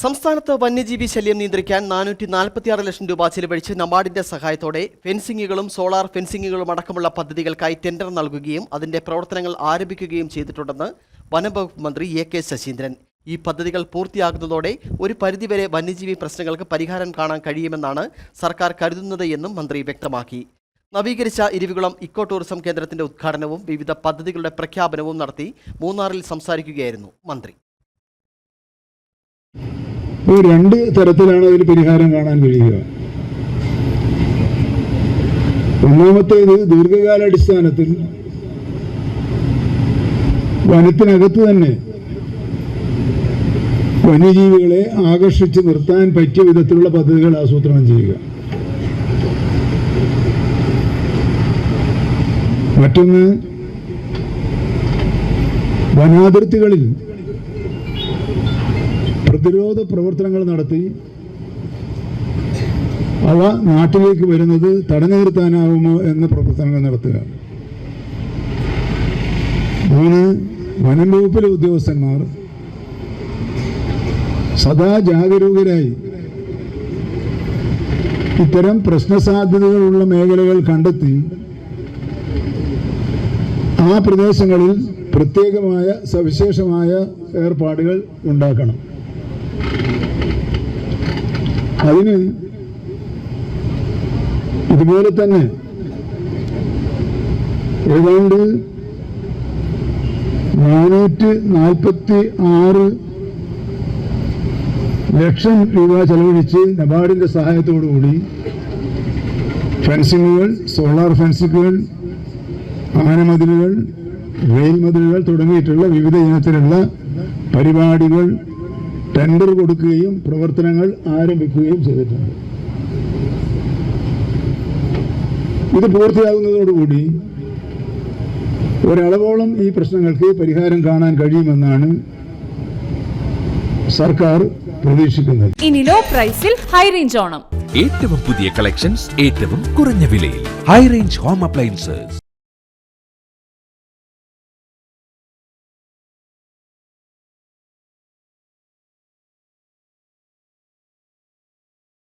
സംസ്ഥാനത്ത് വന്യജീവി ശല്യം നിയന്ത്രിക്കാൻ നാനൂറ്റി നാൽപ്പത്തിയാറ് ലക്ഷം രൂപ ചിലവഴിച്ച് നബാർഡിന്റെ സഹായത്തോടെ ഫെൻസിംഗുകളും സോളാർ ഫെൻസിംഗുകളും അടക്കമുള്ള പദ്ധതികൾക്കായി ടെൻഡർ നൽകുകയും അതിന്റെ പ്രവർത്തനങ്ങൾ ആരംഭിക്കുകയും ചെയ്തിട്ടുണ്ടെന്ന് വനംവകുപ്പ് മന്ത്രി എ കെ ശശീന്ദ്രൻ. ഈ പദ്ധതികൾ പൂർത്തിയാകുന്നതോടെ ഒരു പരിധിവരെ വന്യജീവി പ്രശ്നങ്ങൾക്ക് പരിഹാരം കാണാൻ കഴിയുമെന്നാണ് സർക്കാർ കരുതുന്നത് എന്നും മന്ത്രി വ്യക്തമാക്കി. നവീകരിച്ച ഇരുവികുളം ഇക്കോ ടൂറിസം കേന്ദ്രത്തിന്റെ ഉദ്ഘാടനവും വിവിധ പദ്ധതികളുടെ പ്രഖ്യാപനവും നടത്തി മൂന്നാറിൽ സംസാരിക്കുകയായിരുന്നു മന്ത്രി. ഇപ്പോൾ രണ്ട് തരത്തിലാണ് അതിന് പരിഹാരം കാണാൻ കഴിയുക. ഒന്നാമത്തേത് ദീർഘകാലാടിസ്ഥാനത്തിൽ വനത്തിനകത്ത് തന്നെ വന്യജീവികളെ ആകർഷിച്ച് നിർത്താൻ പറ്റിയ വിധത്തിലുള്ള പദ്ധതികൾ ആസൂത്രണം ചെയ്യുക. മറ്റൊന്ന് വനാതിർത്തികളിൽ പ്രതിരോധ പ്രവർത്തനങ്ങൾ നടത്തി അവ നാട്ടിലേക്ക് വരുന്നത് തടഞ്ഞു നിർത്താനാവുമോ എന്ന പ്രവർത്തനങ്ങൾ നടത്തുക. മൂന്ന് വനം വകുപ്പിലെ ഉദ്യോഗസ്ഥന്മാർ സദാ ജാഗരൂകരായി ഇത്തരം പ്രശ്നസാധ്യതകളുള്ള മേഖലകൾ കണ്ടെത്തി ആ പ്രദേശങ്ങളിൽ പ്രത്യേകമായ സവിശേഷമായ ഏർപ്പാടുകൾ ഉണ്ടാക്കണം. അതിന് ഇതുപോലെ തന്നെ ഏതാണ്ട് നാനൂറ്റി നാൽപ്പത്തി ആറ് ലക്ഷം രൂപ ചെലവഴിച്ച് നബാർഡിന്റെ സഹായത്തോടുകൂടി ഫെൻസിങ്ങുകൾ സോളാർ ഫെൻസിങ്ങുകൾ ആനമതിലുകൾ റെയിൽ മതിലുകൾ തുടങ്ങിയിട്ടുള്ള വിവിധ ഇനത്തിലുള്ള പരിപാടികൾ ടെൻഡർ കൊടുക്കുകയും പ്രവർത്തനങ്ങൾ ആരംഭിക്കുകയും ചെയ്തിട്ടുണ്ട്. ഇത് പൂർത്തിയാകുന്നതോടുകൂടി ഒരളവോളം ഈ പ്രശ്നങ്ങൾക്ക് പരിഹാരം കാണാൻ കഴിയുമെന്നാണ് സർക്കാർ പ്രതീക്ഷിക്കുന്നത്. ഇനി ലോ പ്രൈസിൽ ഹൈ റേഞ്ച് ഓണം. ഏറ്റവും പുതിയ കളക്ഷൻസ് ഏറ്റവും കുറഞ്ഞ വിലയിൽ. High range home appliances